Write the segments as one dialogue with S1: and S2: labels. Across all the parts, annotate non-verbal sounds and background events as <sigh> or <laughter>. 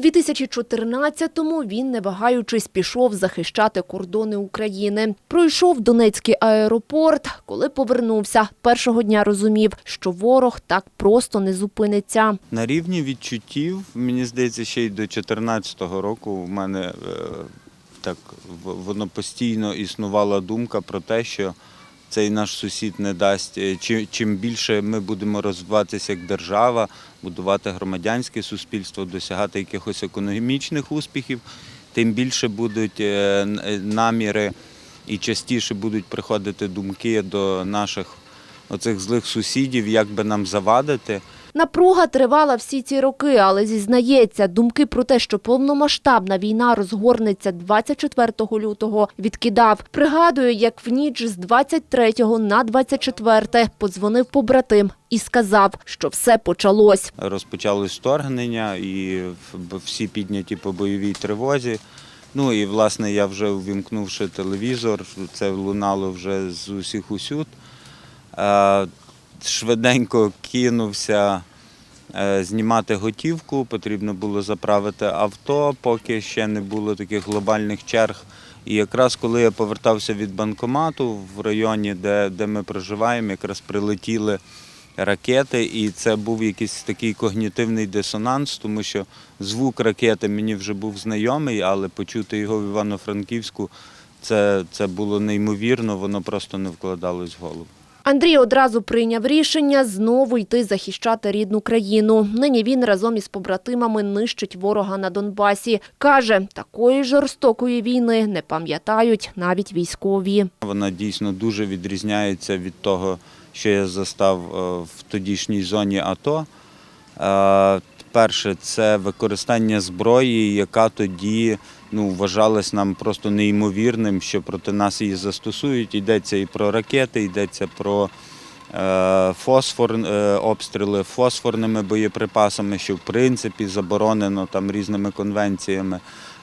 S1: 2014-му він, не вагаючись, пішов захищати кордони України. Пройшов Донецький аеропорт. Коли повернувся, першого дня розумів, що ворог так просто не зупиниться.
S2: На рівні відчуттів, мені здається, ще й до 2014 року в мене е, так воно постійно існувала думка про те, що цей наш сусід не дасть. Чим Чим більше ми будемо розвиватися як держава, будувати громадянське суспільство, досягати якихось економічних успіхів, тим більше будуть е, е, наміри і частіше будуть приходити думки до наших оцих злих сусідів, як би нам завадити.
S1: Напруга тривала всі ці роки, але зізнається, думки про те, що повномасштабна війна розгорнеться 24 лютого, відкидав. Пригадує, як в ніч з 23 на 24 подзвонив побратим і сказав, що все почалось.
S2: розпочалось вторгнення і всі підняті по бойовій тривозі. Ну і власне я вже увімкнувши телевізор, це лунало вже з усіх усюд. Швиденько кинувся е, знімати готівку, потрібно було заправити авто, поки ще не було таких глобальних черг. І якраз коли я повертався від банкомату в районі, де, де ми проживаємо, якраз прилетіли ракети, і це був якийсь такий когнітивний дисонанс, тому що звук ракети мені вже був знайомий, але почути його в Івано-Франківську це, це було неймовірно, воно просто не вкладалось в голову.
S1: Андрій одразу прийняв рішення знову йти захищати рідну країну. Нині він разом із побратимами нищить ворога на Донбасі. Каже, такої жорстокої війни не пам'ятають навіть військові.
S2: Вона дійсно дуже відрізняється від того, що я застав е, в тодішній зоні АТО. Перше, це використання зброї, яка тоді ну, вважалась нам просто неймовірним, що проти нас її застосують. Йдеться і про ракети, йдеться про е, фосфор, е, обстріли фосфорними боєприпасами, що в принципі заборонено там різними конвенціями.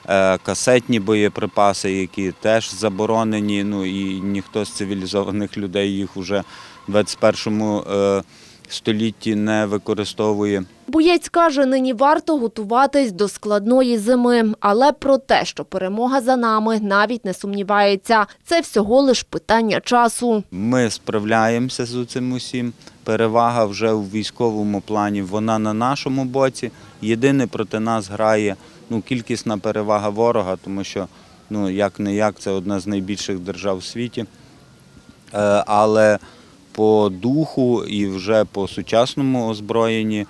S2: Е, Касетні боєприпаси, які теж заборонені, ну і ніхто з цивілізованих людей їх вже в 21 е, столітті не використовує.
S1: Боєць каже, нині варто готуватись до складної зими, але про те, що перемога за нами, навіть не сумнівається. Це всього лиш питання часу.
S2: Ми справляємося з цим усім. Перевага вже у військовому плані, вона на нашому боці. Єдине проти нас грає ну, кількісна перевага ворога, тому що ну, як не як, це одна з найбільших держав у світі. Е, Але по духу і вже по сучасному озброєнні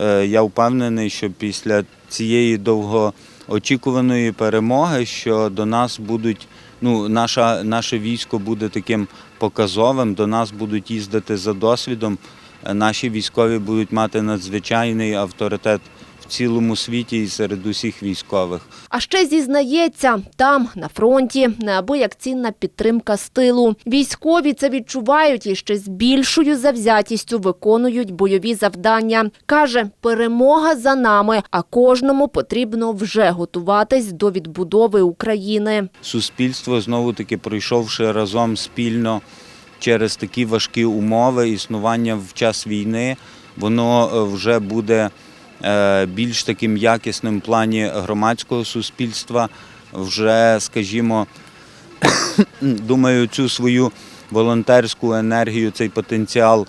S2: е, я впевнений, що після цієї довгоочікуваної перемоги, що до нас будуть, ну, наша, наше військо буде таким показовим, до нас будуть їздити за досвідом. Е, Наші військові будуть мати надзвичайний авторитет в цілому світі і серед усіх військових.
S1: А ще зізнається, там, на фронті, неабияк цінна підтримка з тилу. Військові це відчувають і ще з більшою завзятістю виконують бойові завдання. Каже, перемога за нами, а кожному потрібно вже готуватись до відбудови України.
S2: суспільство знову таки пройшовши разом спільно через такі важкі умови існування в час війни, воно е, вже буде більш таким якісним плані громадського суспільства. Вже, скажімо, <coughs> думаю, цю свою волонтерську енергію, цей потенціал е,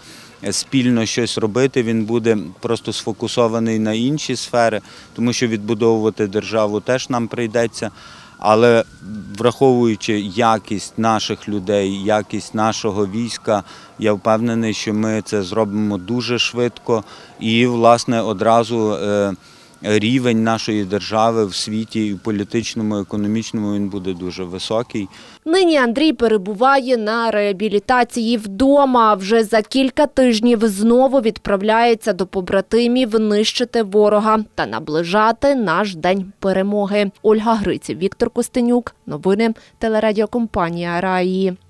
S2: спільно щось робити, він буде просто сфокусований на інші сфери, тому що відбудовувати державу теж нам прийдеться. Але враховуючи якість наших людей, якість нашого війська, я впевнений, що ми це зробимо дуже швидко і, власне, одразу е, рівень нашої держави в світі і політичному, і економічному він буде дуже високий.
S1: Нині Андрій перебуває на реабілітації вдома. Вже за кілька тижнів знову відправляється до побратимів нищити ворога та наближати наш день перемоги. Ольга Гриців, Віктор Костенюк. Новини телерадіокомпанія Раї.